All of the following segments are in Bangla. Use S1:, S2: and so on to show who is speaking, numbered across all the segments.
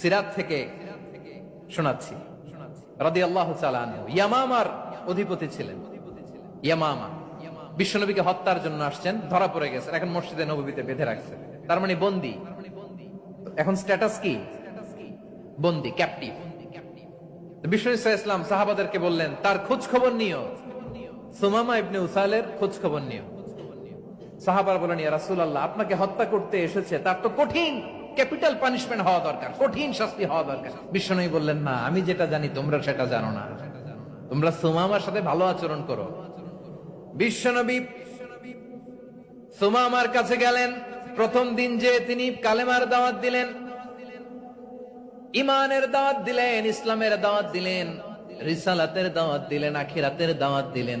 S1: সিরাত থেকে শোনাচ্ছি। রাদিয়াল্লাহু আল্লাহ ইয়ামামার অধিপতি ছিলেন। ইয়ামামা। বিশ্বনবীকে হত্যার জন্য আসছেন, ধরা পড়ে গেছেন, এখন মসজিদে নবীতে বেঁধে রাখছেন। তার মানে বন্দী। এখন স্ট্যাটাস কি? বন্দি ক্যাপটিভ বিশ্ব ইসলাম সাহাবাদেরকে বললেন, তার খোঁজ খবর নিও। সুমামা ইবনে উসালের খোঁজ খবর নিও। সাহাবার বলেন ইয়া রাসূলুল্লাহ, আপনাকে হত্যা করতে এসেছে, তার তো কঠিন। ক্যাপিটাল পানিশমেন্ট হওয়া দরকার, কঠিন শাস্তি হওয়া দরকার। বিশ্বনবী বললেন, না, আমি যেটা জানি, তোমরা সেটা জানো না। তোমরা সুমামার সাথে ভালো আচরণ করো। বিশ্বনবী সুমামার কাছে গেলেন। প্রথম দিন যে তিনি কালেমার দাওয়াত দিলেন ইমানের দাওয়াত দিলেন, ইসলামের দাওয়াত দিলেন, রিসালাতের দাওয়াত দিলেন, আখিরাতের দাওয়াত দিলেন।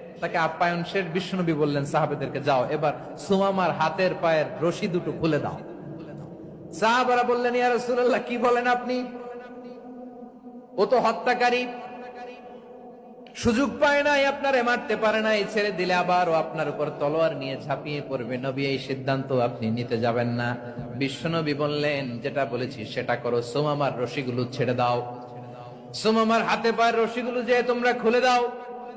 S1: তাকে আপ্যায়ন শেষ বিশ্বনবী বললেন, সাহাবেদেরকে যাও, এবার সুমামার হাতের পায়ের রশি দুটো খুলে দাও। সাহাবারা বললেন, ইয়া রাসূলুল্লাহ, কি বলেন আপনি? ও তো হত্যাকারী। সুযোগ পায় নাই, আপনারে মারতে পারে নাই, ছেড়ে দিলে আবার ও আপনার উপর তলোয়ার নিয়ে ঝাঁপিয়ে পড়বে। নবী, এই সিদ্ধান্ত আপনি নিতে যাবেন না। বিশ্বনবী বললেন, যেটা বলেছি সেটা করো, সোমামার রশিগুলো ছেড়ে দাও। সোমামার হাতে পায়ের রশিগুলো যে তোমরা খুলে দাও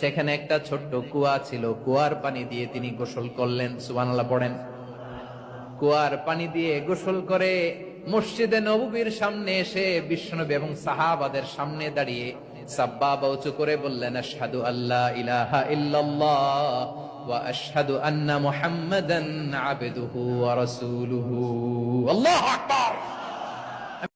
S1: সেখানে একটা ছোট্ট কুয়া ছিল। কুয়ার পানি দিয়ে তিনি গোসল করলেন। সুবহানাল্লাহ, পড়েন। কুয়ার পানি দিয়ে গোসল করে মসজিদে নববীর সামনে এসে বিশ্বনবী এবং সাহাবাদের সামনে দাঁড়িয়ে সাব্বাবা উঁচু করে বললেন, আশহাদু আল্লাহ ইলাহা ইল্লাল্লাহ ওয়া আশহাদু আন্না মুহাম্মাদান আবদুহু ওয়া রাসূলুহু। আল্লাহু আকবার!